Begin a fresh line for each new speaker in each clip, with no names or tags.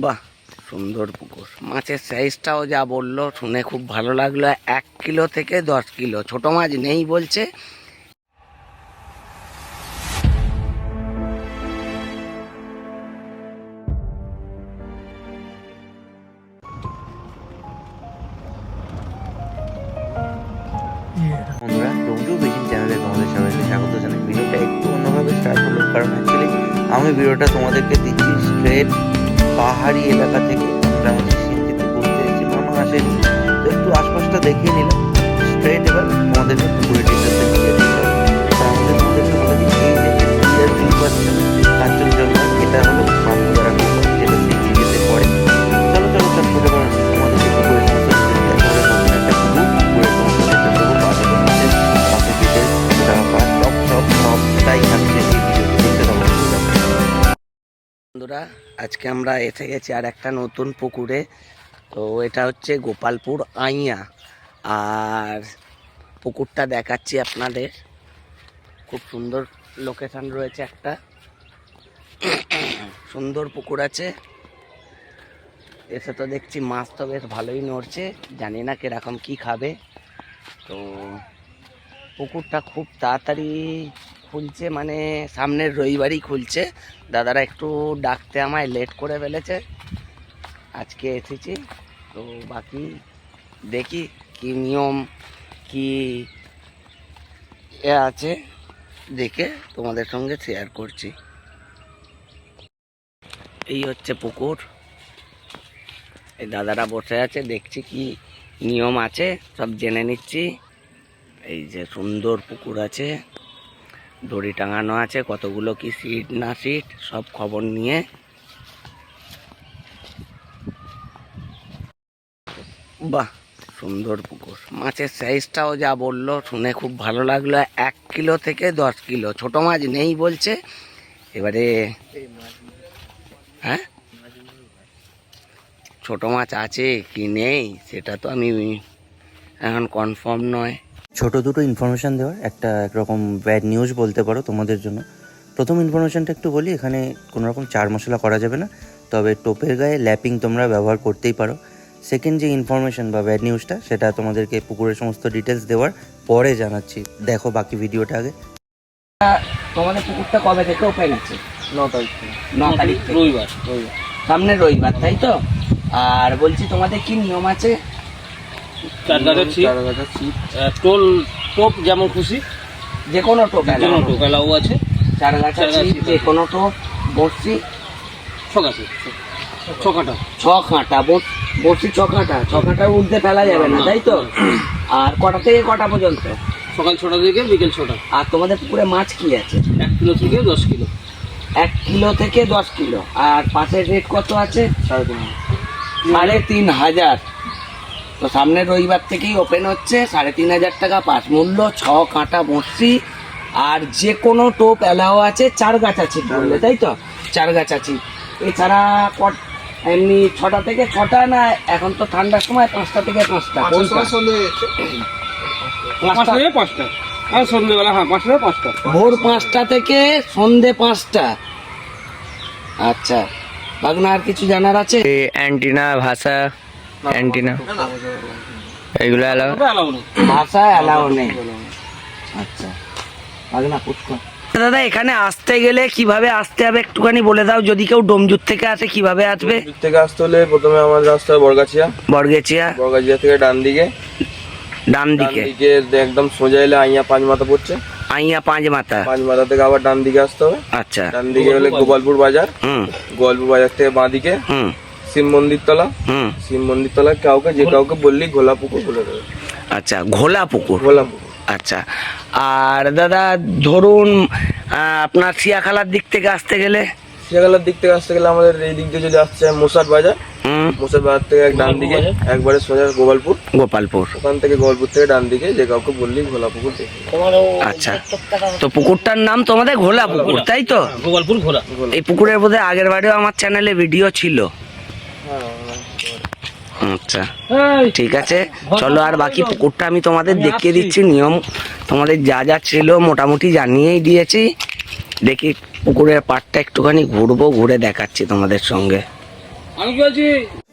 বাহ, সুন্দর পুকুর। মাছের সাইজটাও যা বলল শুনে খুব ভালো লাগল। এক কিলো থেকে দশ কিলো। ছোট মাছ নেই বলছে।
আমি ভিডিওটা তোমাদেরকে দিচ্ছি স্ট্রেট পাহাড়ি এলাকা থেকে আমরা হচ্ছে ঘুরতে এসেছি। মামা আসেনি তো একটু আশপাশটা দেখিয়ে নিলাম। স্ট্রেট এবার আমাদের তোমাদেরকে বলে দিই এই যে ক্লিয়ার ভিউ পাচ্ছেন কাঞ্চনজঙ্ঘা এটা হলো বাঁকুড়া যেটা সিন্ধিতে পড়ে চলো চলো চট করে এবার তোমাদেরকে পুকুরের সমস্ত details দেখাবো, নতুন একটা পুকুর, পুকুরের সমস্ত details দেখাবো, পাশে details, কোথা পাস, সব সব সবটাই থাকছে এই ভিডিওতে দেখতে থাকো পুরোটা।
বন্ধুরা আজকে আমরা এসে গেছি আর একটা নতুন পুকুরে। তো এটা হচ্ছে গোপালপুর আইয়া। আর পুকুরটা দেখাচ্ছি আপনাদের। খুব সুন্দর লোকেশান রয়েছে একটা। সুন্দর পুকুর আছে। এসে তো দেখছি মাছ তো বেশ ভালোই নড়ছে। জানি না কীরকম কি খাবে। তো পুকুরটা খুব তাড়াতাড়ি খুলছে মানে সামনের রবিবারই খুলছে। দাদারা একটু ডাকতে আমায় লেট করে ফেলেছে। আজকে এসেছি, তো বাকি দেখি কি নিয়ম, কি এ আছে, দেখে তোমাদের সঙ্গে শেয়ার করছি। এই হচ্ছে পুকুর। এই দাদারা বসে আছে, দেখছি কি নিয়ম আছে, সব জেনে নিচ্ছি। এই যে সুন্দর পুকুর আছে। দড়ি টাঙানো আছে, কতগুলো কি সিট না সিট, সব খবর নিয়ে। বাহ, সুন্দর পুকুর। মাছের সাইজটাও যা বলল, শুনে খুব ভালো লাগল। এক কিলো থেকে দশ কিলো। ছোট মাছ নেই বলছে। এবারে হ্যাঁ? ছোট মাছ আছে কি নেই, সেটা তো আমি এখন কনফার্ম নয়।
ছোট দুটো ইনফরমেশন দেওয়ার একটা একরকম ব্যাড নিউজ বলতে পারো তোমাদের জন্য। প্রথম ইনফরমেশনটা একটু বলি এখানে কোনো রকম চার মশলা করা যাবে না তবে টোপের গায়ে ল্যাপিং তোমরা ব্যবহার করতেই পারো। সেকেন্ড যে ইনফরমেশন বা ব্যাড নিউজটা সেটা তোমাদেরকে পুকুরের সমস্ত ডিটেলস দেওয়ার পরে জানাচ্ছি। দেখো বাকি ভিডিওটা আগে।
তোমাদের পুকুরটা কবে থেকে ওপেন আছে?
ন তারিখ থেকে।
ন তারিখ থেকে।
রবিবার রবিবার।
সামনে রবিবার তাই তো? আর বলছি তোমাদের কি নিয়ম আছে?
চার গাছের ছিপ
চার গাছের ছিপ।
টোল টোপ যেমন খুশি।
যে কোনো টোপ
যেমন টোপ এলাও আছে।
চার গাছা
চার গাছা
ছিপ,
ছিপ।
যে কোনো টোপ বড়শি।
ছ গাছে ছ কাটা
ছ কাঁটা বড়- বড়শি ছ কাঁটা। ছ কাঁটার উঠতে ফেলা যাবে না তাই তো? আর কটা থেকে কটা পর্যন্ত?
সকাল ছটা থেকে বিকেল ছটা।
আর তোমাদের পুকুরে মাছ কি আছে?
এক কিলো থেকে দশ কিলো।
এক কিলো থেকে দশ কিলো। আর পাশের রেট কত আছে?
সাড়ে তিন
সাড়ে তিন হাজার। তো সামনের রবিবার থেকেই ওপেন হচ্ছে সাড়ে তিন হাজার টাকা পাস মূল্য ছ কাঁটা বড়শি আর যে কোনো টোপ এলাও আছে চার গাছ আছে বললে তাই তো? চার গাছ আছে। এছাড়া কট এমনি ছটা থেকে ছটা না এখন তো ঠান্ডার সময় পাঁচটা থেকে পাঁচটা?
পাঁচটা।
পাঁচটা
থেকে পাঁচটা। আর সন্ধ্যেবেলা হ্যাঁ পাঁচটা থেকে পাঁচটা।
ভোর পাঁচটা থেকে সন্ধে পাঁচটা। আচ্ছা বাগনা আর কিছু জানার আছে?
অ্যান্টিনা ভাষা। অ্যান্টিনা। এইগুলো এলাও
ওটা এলাও নেই।
ভাষা অ্যালাউ নেই। আচ্ছা। পুষ্কর দাদা এখানে আসতে গেলে কীভাবে আসতে হবে একটুখানি বলে দাও। যদি কেউ ডোমজুর থেকে আসে কীভাবে আসবে?
দূর থেকে আসতে হলে প্রথমে আমাদের রাস্তা হয় বরগাছিয়া?
বর্গেচিয়া
বরগাছিয়া থেকে ডান দিকে।
ডান দিকে।
একদম সোজা এলে আইয়া পাঁচ মাথা পড়ছে।
আইয়া পাঁচ মাথা।
পাঁচ মাথা থেকে আবার ডান দিকে আসতে হবে।
আচ্ছা।
ডান দিকে হলে গোপালপুর বাজার।
হুম।
গোপালপুর বাজার থেকে বাঁ দিকে।
হুম।
শিব মন্দির তলা।
হুম।
শিব মন্দির তলা কাউকে যে কাউকে বললি ঘোলা পুকুর বলে দেবে।
আচ্ছা ঘোলা পুকুর?
ঘোলা পুকুর।
আচ্ছা আর দাদা ধরুন আহ, আপনার শিয়াখালার দিক থেকে আসতে গেলে?
শিয়াগালার দিক থেকে আসতে গেলে আমাদের এই দিক দিয়ে যদি আসছে মশার বাজার।
হুম।
বাজার থেকে এক ডান দিকে একবারে সোজা গোপালপুর।
গোপালপুর।
ওখান থেকে গোপালপুর থেকে ডান দিকে যে কাউকে বললি ঘোলা পুকুর
আচ্ছা। তো পুকুরটার নাম তোমাদের ঘোলা পুকুর তাই তো?
গোপালপুর ঘোরা
এই পুকুরের বোধ হয় আগের বারেও আমার চ্যানেলে ভিডিও ছিল।
হ্যাঁ
আচ্ছা। ঠিক আছে। চলো আর বাকি পুকুরটা আমি তোমাদের দেখিয়ে দিচ্ছি নিয়ম। তোমাদের যা যা ছিল মোটামুটি জানিয়েই দিয়েছি। দেখি পুকুরের পাড়টা একটুখানি ঘুরবো ঘুরে দেখাচ্ছি তোমাদের সঙ্গে।
আমি বলছি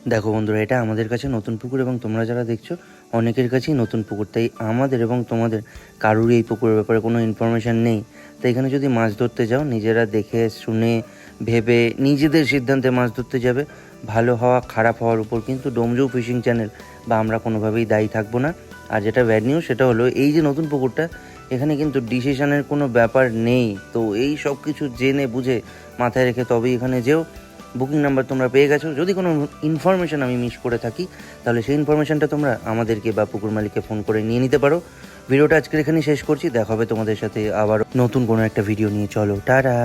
দেখো বন্ধুরা এটা আমাদের কাছে নতুন পুকুর এবং তোমরা যারা দেখছ অনেকের কাছেই নতুন পুকুর। তাই আমাদের এবং তোমাদের কারুরই এই পুকুরের ব্যাপারে কোনো ইনফরমেশান নেই। তাই এখানে যদি মাছ ধরতে যাও নিজেরা দেখে শুনে ভেবে নিজেদের সিদ্ধান্তে মাছ ধরতে যাবে। ভালো হওয়া, খারাপ হওয়ার উপর কিন্তু ডোমজৌ ফিশিং চ্যানেল বা আমরা কোনোভাবেই দায়ী থাকব না। আর যেটা ব্যাড নিউজ সেটা হলো এই যে নতুন পুকুরটা, এখানে কিন্তু ডিসিশনের কোনো ব্যাপার নেই। তো এই সব কিছু জেনে বুঝে মাথায় রেখে তবেই এখানে যেও। বুকিং নাম্বার তোমরা পেয়ে গেছো। যদি কোনো ইনফরমেশন আমি মিস করে থাকি, তাহলে সেই ইনফরমেশানটা তোমরা আমাদেরকে বা পুকুর মালিককে ফোন করে নিয়ে নিতে পারো। ভিডিওটা আজকে এখানে শেষ করছি। দেখা হবে তোমাদের সাথে আবার নতুন কোনো একটা ভিডিও নিয়ে। চলো, টাটা!